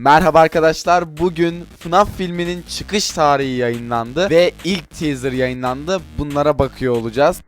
Merhaba arkadaşlar. Bugün FNAF filminin çıkış tarihi yayınlandı ve ilk teaser yayınlandı. Bunlara bakıyor olacağız.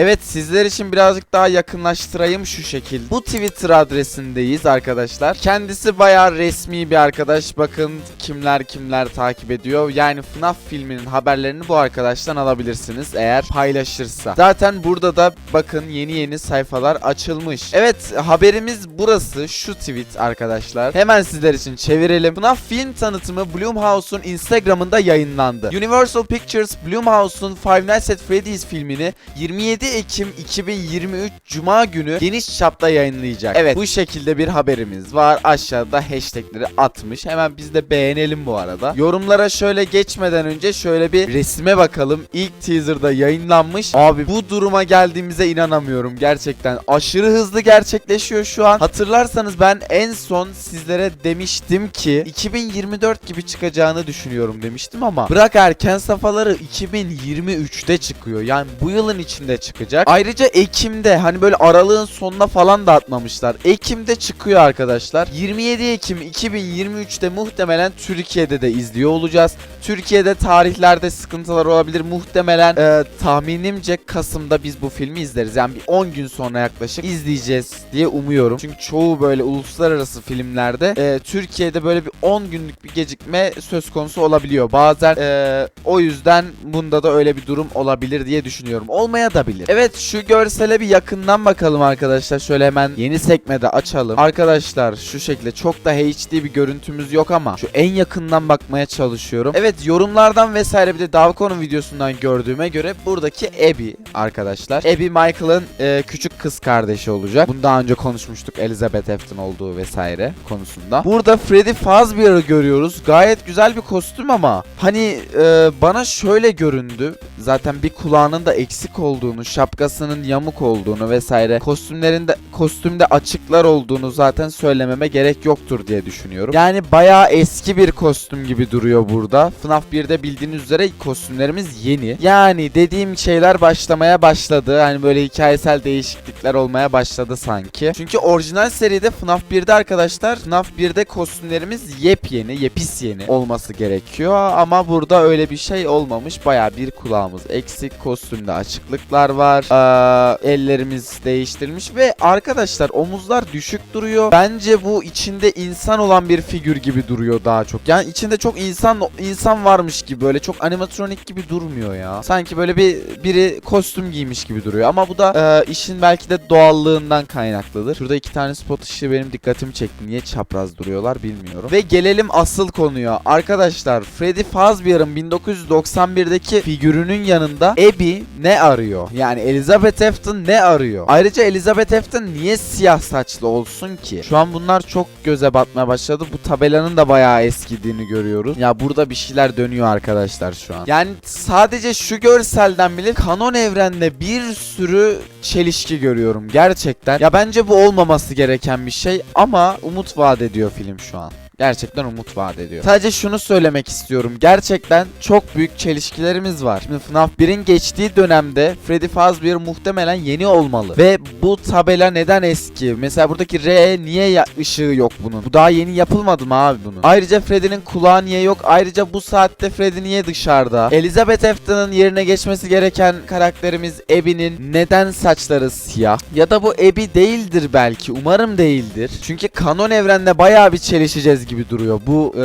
Evet sizler için birazcık daha yakınlaştırayım şu şekilde. Bu Twitter adresindeyiz arkadaşlar. Kendisi bayağı resmi bir arkadaş. Bakın kimler kimler takip ediyor. Yani FNAF filminin haberlerini bu arkadaştan alabilirsiniz eğer paylaşırsa. Zaten burada da bakın yeni yeni sayfalar açılmış. Evet haberimiz burası şu tweet arkadaşlar. Hemen sizler için çevirelim. FNAF film tanıtımı Blumhouse'un Instagram'ında yayınlandı. Universal Pictures Blumhouse'un Five Nights at Freddy's filmini 27 Ekim 2023 Cuma günü geniş çapta yayınlayacak. Evet bu şekilde bir haberimiz var. Aşağıda hashtagleri atmış. Hemen biz de beğenelim bu arada. Yorumlara şöyle geçmeden önce şöyle bir resime bakalım. İlk teaserda yayınlanmış. Abi bu duruma geldiğimize inanamıyorum. Gerçekten aşırı hızlı gerçekleşiyor şu an. Hatırlarsanız ben en son sizlere demiştim ki 2024 gibi çıkacağını düşünüyorum demiştim ama bırak erken safhaları 2023'te çıkıyor. Yani bu yılın içinde çıkacak. Ayrıca Ekim'de hani böyle aralığın sonuna falan da atmamışlar. Ekim'de çıkıyor arkadaşlar. 27 Ekim 2023'te muhtemelen Türkiye'de de izliyor olacağız. Türkiye'de tarihlerde sıkıntılar olabilir. Muhtemelen e, tahminimce Kasım'da biz bu filmi izleriz. Yani bir 10 gün sonra yaklaşık izleyeceğiz diye umuyorum. Çünkü çoğu böyle uluslararası filmlerde e, Türkiye'de böyle bir 10 günlük bir gecikme söz konusu olabiliyor. Bazen e, o yüzden bunda da öyle bir durum olabilir diye düşünüyorum. Olmaya da bilir. Evet şu görsele bir yakından bakalım arkadaşlar. Şöyle hemen yeni sekmede açalım. Arkadaşlar şu şekilde çok da HD bir görüntümüz yok ama şu en yakından bakmaya çalışıyorum. Evet yorumlardan vesaire bir de Davko'nun videosundan gördüğüme göre buradaki Abby arkadaşlar. Abby Michael'ın e, küçük kız kardeşi olacak. Bunu daha önce konuşmuştuk Elizabeth Efton olduğu vesaire konusunda. Burada Freddy Fazbear'ı görüyoruz. Gayet güzel bir kostüm ama hani e, bana şöyle göründü. Zaten bir kulağının da eksik olduğunu, şapkasının yamuk olduğunu vesaire, kostümlerinde kostümde açıklar olduğunu zaten söylememe gerek yoktur diye düşünüyorum. Yani bayağı eski bir kostüm gibi duruyor burada. FNAF 1'de bildiğiniz üzere kostümlerimiz yeni. Yani dediğim şeyler başlamaya başladı. Hani böyle hikayesel değişiklikler olmaya başladı sanki. Çünkü orijinal seride FNAF 1'de arkadaşlar FNAF 1'de kostümlerimiz yepyeni, yepis yeni olması gerekiyor. Ama burada öyle bir şey olmamış. Bayağı bir kulağımız eksik. Kostümde açıklıklar var. Aa, ellerimiz değiştirilmiş ve arkadaşlar omuzlar düşük duruyor. Bence bu içinde insan olan bir figür gibi duruyor daha çok. Yani içinde çok insan insan varmış gibi böyle çok animatronik gibi durmuyor ya. Sanki böyle bir biri kostüm giymiş gibi duruyor. Ama bu da e, işin belki de doğallığından kaynaklıdır. Şurada iki tane spot ışığı benim dikkatimi çekti. Niye çapraz duruyorlar bilmiyorum. Ve gelelim asıl konuya. Arkadaşlar Freddy Fazbear'ın 1991'deki figürünün yanında Abby ne arıyor? Yani Elizabeth Efton ne arıyor? Ayrıca Elizabeth Efton niye siyah saçlı olsun ki? Şu an bunlar çok göze batmaya başladı. Bu tabelanın da bayağı eskidiğini görüyoruz. Ya burada bir şeyler dönüyor arkadaşlar şu an. Yani sadece şu görselden bile kanon evrende bir sürü çelişki görüyorum gerçekten. Ya bence bu olmaması gereken bir şey ama umut vaat ediyor film şu an. Gerçekten umut vaat ediyor. Sadece şunu söylemek istiyorum. Gerçekten çok büyük çelişkilerimiz var. Şimdi FNAF 1'in geçtiği dönemde Freddy Fazbear muhtemelen yeni olmalı. Ve bu tabela neden eski? Mesela buradaki R niye ışığı yok bunun? Bu daha yeni yapılmadı mı abi bunun? Ayrıca Freddy'nin kulağı niye yok? Ayrıca bu saatte Freddy niye dışarıda? Elizabeth Efton'un yerine geçmesi gereken karakterimiz Abby'nin neden saçları siyah? Ya da bu Abby değildir belki. Umarım değildir. Çünkü kanon evrende bayağı bir çelişeceğiz gibi duruyor. Bu e,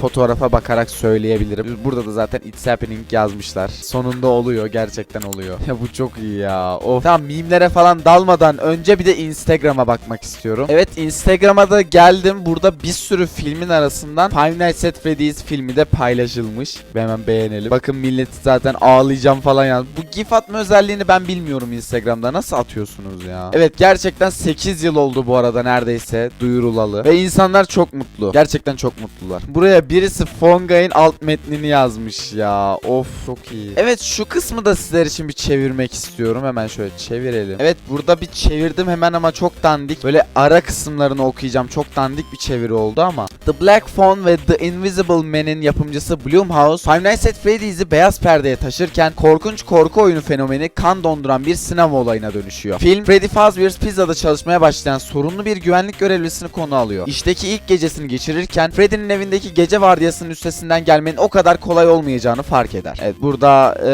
fotoğrafa bakarak söyleyebilirim. Burada da zaten It's Happening yazmışlar. Sonunda oluyor. Gerçekten oluyor. Ya bu çok iyi ya. Of. Tamam mimlere falan dalmadan önce bir de Instagram'a bakmak istiyorum. Evet Instagram'a da geldim. Burada bir sürü filmin arasından Five Nights at Freddy's filmi de paylaşılmış. Ve hemen beğenelim. Bakın millet zaten ağlayacağım falan ya. Bu gif atma özelliğini ben bilmiyorum Instagram'da. Nasıl atıyorsunuz ya? Evet gerçekten 8 yıl oldu bu arada neredeyse duyurulalı. Ve insanlar çok mutlu. Gerçekten çok mutlular. Buraya birisi Fonga'nın alt metnini yazmış ya. Of çok iyi. Evet şu kısmı da sizler için bir çevirmek istiyorum. Hemen şöyle çevirelim. Evet burada bir çevirdim hemen ama çok dandik. Böyle ara kısımlarını okuyacağım. Çok dandik bir çeviri oldu ama. The Black Phone ve The Invisible Man'in yapımcısı Blumhouse, Five Nights at Freddy's'i beyaz perdeye taşırken korkunç korku oyunu fenomeni kan donduran bir sinema olayına dönüşüyor. Film, Freddy Fazbear's Pizza'da çalışmaya başlayan sorunlu bir güvenlik görevlisini konu alıyor. İşteki ilk gecesini geçirirken Freddy'nin evindeki gece vardiyasının üstesinden gelmenin o kadar kolay olmayacağını fark eder. Evet burada e,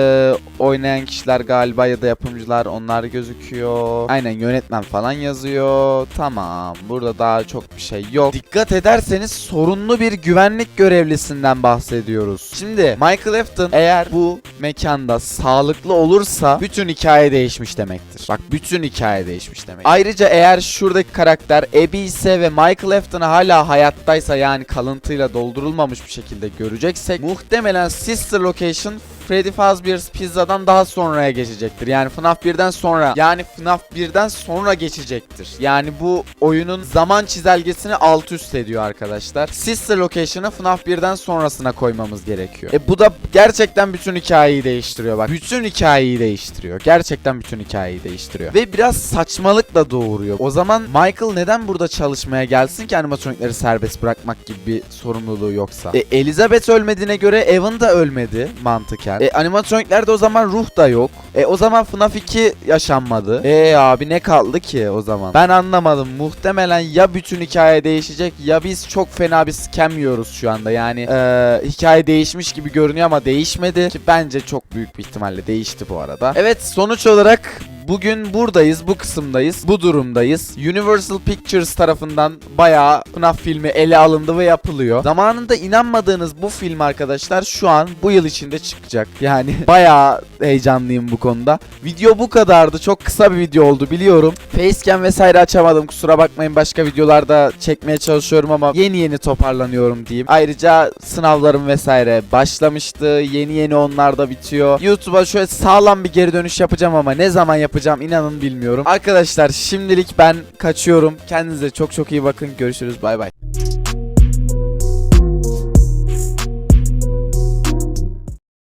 oynayan kişiler galiba ya da yapımcılar onlar gözüküyor. Aynen yönetmen falan yazıyor. Tamam burada daha çok bir şey yok. Dikkat ederseniz sorunlu bir güvenlik görevlisinden bahsediyoruz. Şimdi Michael Afton eğer bu mekanda sağlıklı olursa bütün hikaye değişmiş demektir. Bak bütün hikaye değişmiş demek. Ayrıca eğer şuradaki karakter Abby ise ve Michael Afton'ı hala hayattaysa yani kalıntıyla doldurulmamış bir şekilde göreceksek muhtemelen Sister Location Freddy Fazbear's Pizza'dan daha sonraya geçecektir. Yani FNAF 1'den sonra. Yani FNAF 1'den sonra geçecektir. Yani bu oyunun zaman çizelgesini alt üst ediyor arkadaşlar. Sister Location'ı FNAF 1'den sonrasına koymamız gerekiyor. E bu da gerçekten bütün hikayeyi değiştiriyor bak. Bütün hikayeyi değiştiriyor. Gerçekten bütün hikayeyi değiştiriyor. Ve biraz saçmalık da doğuruyor. O zaman Michael neden burada çalışmaya gelsin ki animatronikleri serbest bırakmak gibi bir sorumluluğu yoksa? E, Elizabeth ölmediğine göre Evan da ölmedi mantıken. E, animatroniklerde o zaman ruh da yok. E o zaman FNAF 2 yaşanmadı. E abi ne kaldı ki o zaman? Ben anlamadım. Muhtemelen ya bütün hikaye değişecek ya biz çok fena bir scam yiyoruz şu anda. Yani e, hikaye değişmiş gibi görünüyor ama değişmedi. Ki bence çok büyük bir ihtimalle değişti bu arada. Evet sonuç olarak Bugün buradayız, bu kısımdayız, bu durumdayız. Universal Pictures tarafından bayağı FNAF filmi ele alındı ve yapılıyor. Zamanında inanmadığınız bu film arkadaşlar şu an bu yıl içinde çıkacak. Yani bayağı heyecanlıyım bu konuda. Video bu kadardı. Çok kısa bir video oldu biliyorum. Facecam vesaire açamadım. Kusura bakmayın başka videolarda çekmeye çalışıyorum ama yeni yeni toparlanıyorum diyeyim. Ayrıca sınavlarım vesaire başlamıştı. Yeni yeni onlar da bitiyor. YouTube'a şöyle sağlam bir geri dönüş yapacağım ama ne zaman yapacağım inanın bilmiyorum. Arkadaşlar şimdilik ben kaçıyorum. Kendinize çok çok iyi bakın. Görüşürüz. Bay bay.